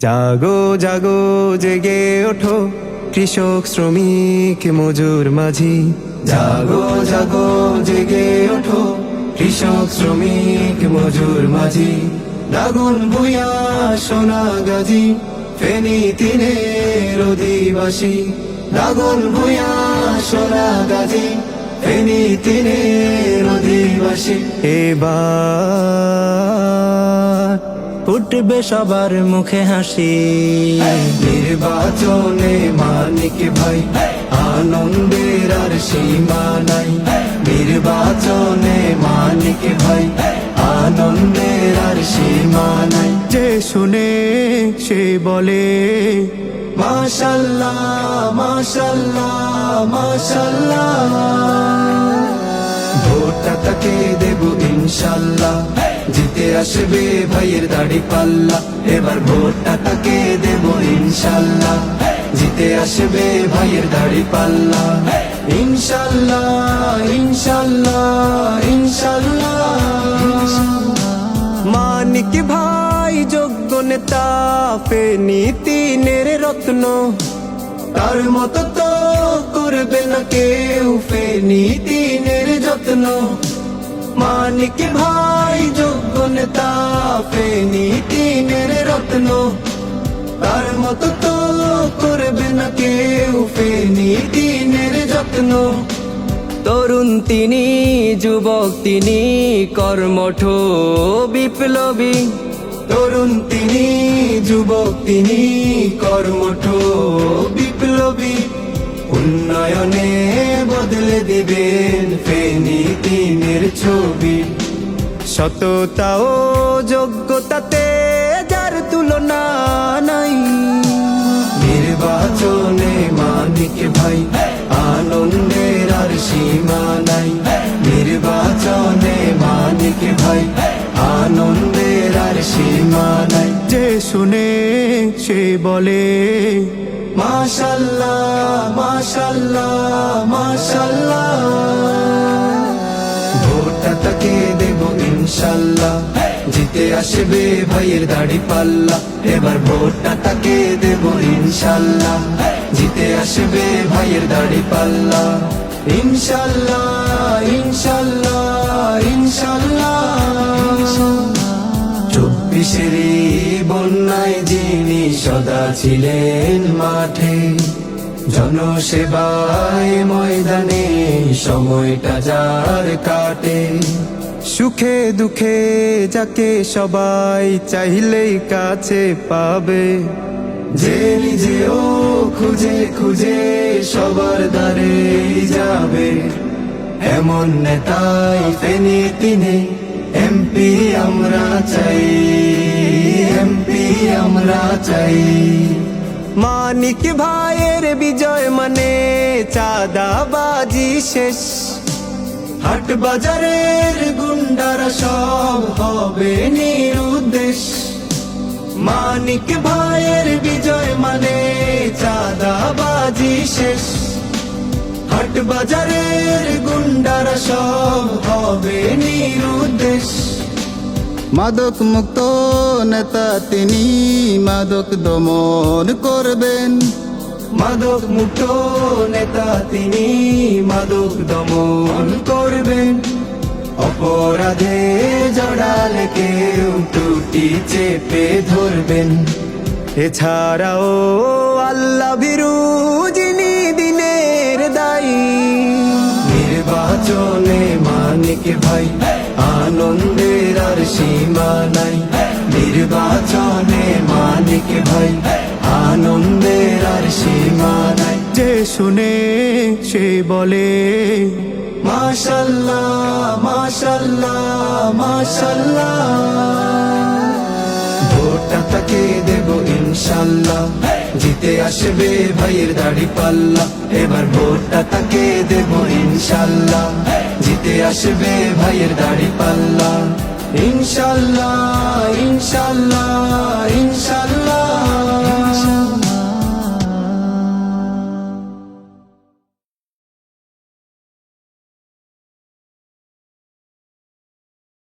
জাগো জাগো, জেগে ওঠো, কৃষক, শ্রমিক, মজুর মাঝি। জাগো জাগো, জেগে ওঠো, কৃষক, শ্রমিক, মজুর মাঝি। দাগুন ভুইয়া সোনা গাজী, ফেনি তিনের অধিবাসী। দাগুন ভুইয়া সোনা গাজী, ফেনি তিনের অধিবাসী। এবার ফুটবে সবার মুখে হাসি। নির্বাচনে মানিক ভাই আনন্দের আর সীমা নাই। নির্বাচনে মানিক ভাই আনন্দের আর সীমা নাই। যে শুনে সে বলে মাশাল্লাহ মাশাল্লাহ মাশাল্লাহ। ভোটটা তাকে দেব ইনশাল্লাহ। আসবে ভাইয়ের দাড়ি পাল্লা। এবার ভোটটা তাকে দেব ইনশাল্লাহ। জিতে আসবে ভাইয়ের দাড়ি পাল্লা। ইনশাল্লাহ ইনশাল্লাহ ইনশাল্লাহ। মানিক ভাই, যোগ্য নেতা ফেনি তিনের রত্ন। তার মতো তো করবে না কেউ ফেনি তিনের যত্ন। মানিক ভাই যোগ্য নেতা ফেনি তিনের রত্ন তার মতো তো করবে না কেউ ফেনি তিনের যত্ন তরুণ তিনি যুবক তিনি কর্মঠ বিপ্লবী তরুণ তিনি যুবক তিনি কর্মঠ বিপ্লবী উন্নয়নে বদলে তিনের ছবি। সততা ও যোগ্যতাতে যার তুলনা নাই। নির্বাচনে মানিক ভাই, আনন্দের আর সীমা নাই। নির্বাচনে মানিক ভাই, আনন্দের আর সীমা নাই। যে শুনে সে বলে, মাশাল্লাহ মাশাল্লাহ মাশাল্লাহ। ইনশাল্লাহ জিতে আসবে ভাইয়ের দাড়ি পাল্লা। এবার ভোটটা তাকে দেব ইনশাল্লাহ জিতে আসবে ভাইয়ের দাড়ি পাল্লা। ইনশাল্লাহ ইনশাল্লাহ ইনশাল্লাহ চব্বিশের বন্যায় যিনি সদা ছিলেন মাঠে, জনসেবায় ময়দানে সময়টা যার কাটে। সুখে দুঃখে যাকে সবাই চাইলেই কাছে পাবে। যে নিজেও খুঁজে খুঁজে সবার দ্বারে যাবে। এমন নেতাই ফেনি তিনি, এমপি আমরা চাই, এমপি আমরা চাই। মানিক ভাইয়ের বিজয় মানে চাঁদাবাজি শেষ। হাট বাজারের গুন্ডারা সব হবে নিরুদ্দেশ। মানিক ভাইয়ের বিজয় মানে চাঁদাবাজি শেষ। হাট বাজারের গুন্ডারা সব হবে নিরুদ্দেশ। মাদক মুক্ত নেতা তিনি মাদক দমন করবেন। মাদক মুক্ত নেতা তিনি মাদক দমন করবেন। অপরাধে জড়ালে কেউ টুটি চেপে ধরবেন। এছাড়াও আল্লাহ বিরু, যিনি দিনের দায়ী। নির্বাচনে মানিক ভাই, আনন্দের আর সীমা নাই। নির্বাচনে মানিক ভাই আনন্দের আর সীমা নাই। যে শুনে সে বলে মাশাল্লাহ মাশাল্লাহ মাশাল্লাহ। ভোটটা তাকে দেব ইনশাল্লাহ। জিতে আসবে ভাইয়ের দাড়ি পাল্লা। এবার ভোটটা তাকে দেব ইনশাল্লাহ। জিতে আসবে ভাইয়ের দাড়ি পাল্লা। ইনশাল্লাহ ইনশাল্লাহ ইনশাল্লাহ।